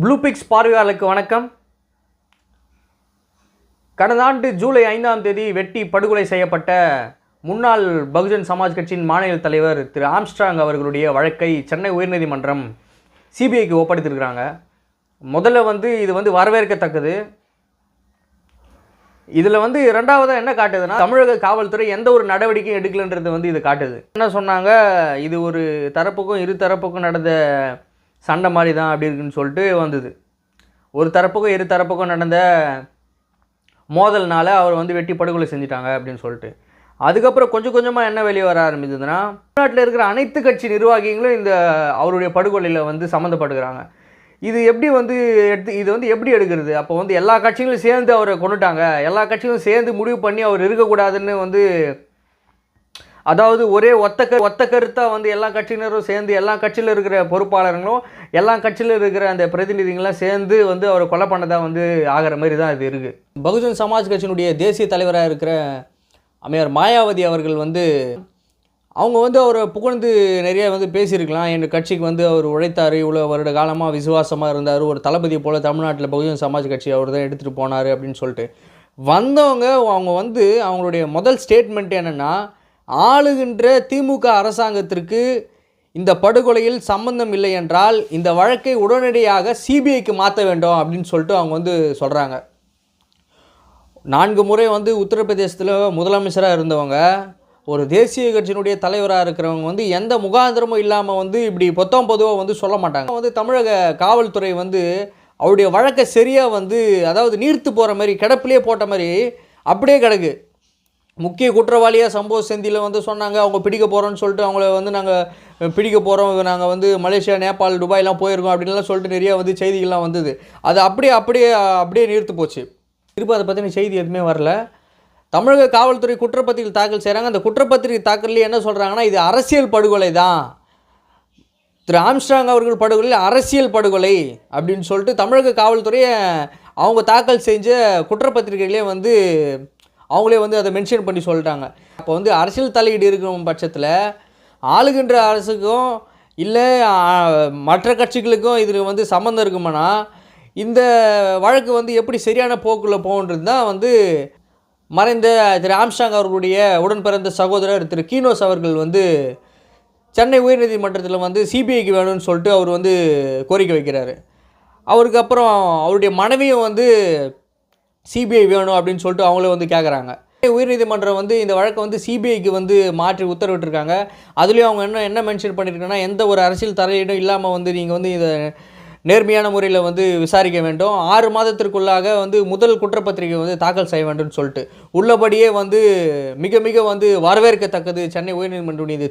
ப்ளூபிக்ஸ் பார்வையாளருக்கு வணக்கம். கடந்த ஆண்டு ஜூலை ஐந்தாம் தேதி வெட்டி படுகொலை செய்யப்பட்ட முன்னாள் பகுஜன் சமாஜ் கட்சியின் மாநில தலைவர் திரு ஆம்ஸ்ட்ராங் அவர்களுடைய வழக்கை சென்னை உயர்நீதிமன்றம் சிபிஐக்கு ஒப்படைத்திருக்கிறாங்க. முதல்ல வந்து இது வந்து வரவேற்கத்தக்கது. இதில் வந்து ரெண்டாவதாக என்ன காட்டுதுன்னா தமிழக காவல்துறை எந்த ஒரு நடவடிக்கையும் எடுக்கலன்றது வந்து இது காட்டுது. என்ன சொன்னாங்க? இது ஒரு தரப்புக்கும் இரு தரப்புக்கும் நடந்த சண்டை மாதிரி தான் அப்படி இருக்குன்னு சொல்லிட்டு வந்தது. ஒரு தரப்புக்கும் இரு தரப்புக்கும் நடந்த மோதல்னால் அவர் வந்து வெட்டி படுகொலை செஞ்சிட்டாங்க அப்படின்னு சொல்லிட்டு. அதுக்கப்புறம் கொஞ்சம் கொஞ்சமாக என்ன வெளியே வர ஆரம்பிச்சதுன்னா தமிழ்நாட்டில் இருக்கிற அனைத்து கட்சி நிர்வாகிகளும் இந்த அவருடைய படுகொலையில் வந்து சம்மந்தப்படுகிறாங்க இது எப்படி வந்து எடுத்து இது வந்து எப்படி எடுக்கிறது? அப்போ வந்து எல்லா கட்சிகளும் சேர்ந்து அவரை கொண்டுட்டாங்க. எல்லா கட்சிகளும் சேர்ந்து முடிவு பண்ணி அவர் இருக்கக்கூடாதுன்னு வந்து அதாவது ஒரே ஒத்த க ஒத்த கருத்தாக வந்து எல்லா கட்சியினரும் சேர்ந்து எல்லா கட்சியில் இருக்கிற பொறுப்பாளர்களும் எல்லா கட்சியில் இருக்கிற அந்த பிரதிநிதிகள்லாம் சேர்ந்து வந்து அவரை கொலை பண்ணதாக வந்து ஆகிற மாதிரி தான் இது இருக்குது பகுஜன் சமாஜ் கட்சியினுடைய தேசிய தலைவராக இருக்கிற அமையார் மாயாவதி அவர்கள் வந்து அவங்க வந்து அவரை புகழ்ந்து நிறைய வந்து பேசியிருக்கலாம். எங்கள் கட்சிக்கு வந்து அவர் உழைத்தார் இவ்வளோ வருட காலமாக விசுவாசமாக இருந்தார். ஒரு தளபதி போல் தமிழ்நாட்டில் பகுஜன் சமாஜ் கட்சி அவர் தான் எடுத்துகிட்டு போனார் அப்படின்னு சொல்லிட்டு. வந்தவங்க அவங்க வந்து அவங்களுடைய முதல் ஸ்டேட்மெண்ட் என்னென்னா ஆளுகின்ற திமுக அரசாங்கத்திற்கு இந்த படுகொலையில் சம்பந்தம் இல்லை என்றால் இந்த வழக்கை உடனடியாக சிபிஐக்கு மாற்ற வேண்டும் அப்படின்னு சொல்லிட்டு அவங்க வந்து சொல்கிறாங்க நான்கு முறை வந்து உத்தரப்பிரதேசத்தில் முதலமைச்சராக இருந்தவங்க ஒரு தேசிய கட்சியினுடைய தலைவராக இருக்கிறவங்க வந்து எந்த முகாந்திரமும் இல்லாமல் வந்து இப்படி பொத்தம் பொதுவாக வந்து சொல்ல மாட்டாங்க. வந்து தமிழக காவல்துறை வந்து அவருடைய வழக்கை சரியாக வந்து அதாவது நீர்த்து போகிற மாதிரி கிடப்பிலே போட்ட மாதிரி அப்படியே கிடக்கு. முக்கிய குற்றவாளியாக சம்பவ செந்தியில் வந்து சொன்னாங்க அவங்க பிடிக்க போகிறோன்னு சொல்லிட்டு அவங்கள வந்து நாங்கள் பிடிக்க போகிறோம் நாங்கள் வந்து மலேசியா நேபாள் துபாய்லாம் போயிருக்கோம். அப்படின்லாம் சொல்லிட்டு நிறையா வந்து செய்திகள்லாம் வந்தது. அது அப்படியே அப்படியே அப்படியே நிறுத்து போச்சு. திருப்பி அதை பற்றின செய்தி எதுவுமே வரல. தமிழக காவல்துறை குற்றப்பத்திரிகை தாக்கல் செய்கிறாங்க அந்த குற்றப்பத்திரிகை தாக்கல்லையே என்ன சொல்கிறாங்கன்னா இது அரசியல் படுகொலை தான். திரு ஆம்ஸ்ட்ராங் அவர்கள் படுகொலை அரசியல் படுகொலை அப்படின்னு சொல்லிட்டு தமிழக காவல்துறையை அவங்க தாக்கல் செஞ்ச குற்றப்பத்திரிகைகளே வந்து அவங்களே வந்து அதை மென்ஷன் பண்ணி சொல்லிட்டாங்க. அப்போ வந்து அரசியல் தலையீடு இருக்கும் பட்சத்தில் ஆளுகின்ற அரசுக்கும் இல்லை மற்ற கட்சிகளுக்கும் இதில் வந்து சம்மந்தம் இருக்குமானா இந்த வழக்கு வந்து எப்படி சரியான போக்கில் போகன்றது தான் வந்து மறைந்த திரு ஆம்ஸ்டாங் அவர்களுடைய உடன் பிறந்த சகோதரர் திரு கீனோஸ் அவர்கள் வந்து சென்னை உயர்நீதிமன்றத்தில் வந்து சிபிஐக்கு வேணும்னு சொல்லிட்டு அவர் வந்து கோரிக்கை வைக்கிறாரு. அவருக்கு அப்புறம் அவருடைய மனைவியும் வந்து சிபிஐ வேணும் அப்படின்னு சொல்லிட்டு அவங்களே வந்து கேட்குறாங்க உயர்நீதிமன்றம் வந்து இந்த வழக்கை வந்து சிபிஐக்கு வந்து மாற்றி உத்தரவிட்டிருக்காங்க. அதுலேயும் அவங்க என்ன என்ன மென்ஷன் பண்ணியிருக்காங்கன்னா எந்த ஒரு அரசியல் தலையீடும் இல்லாமல் வந்து நீங்கள் வந்து இதை நேர்மையான முறையில் வந்து விசாரிக்க வேண்டும். ஆறு மாதத்திற்குள்ளாக வந்து முதல் குற்றப்பத்திரிகை வந்து தாக்கல் செய்ய வேண்டும்னு சொல்லிட்டு உள்ளபடியே வந்து மிக மிக வந்து வரவேற்கத்தக்கது சென்னை உயர்நீதிமன்றம் இது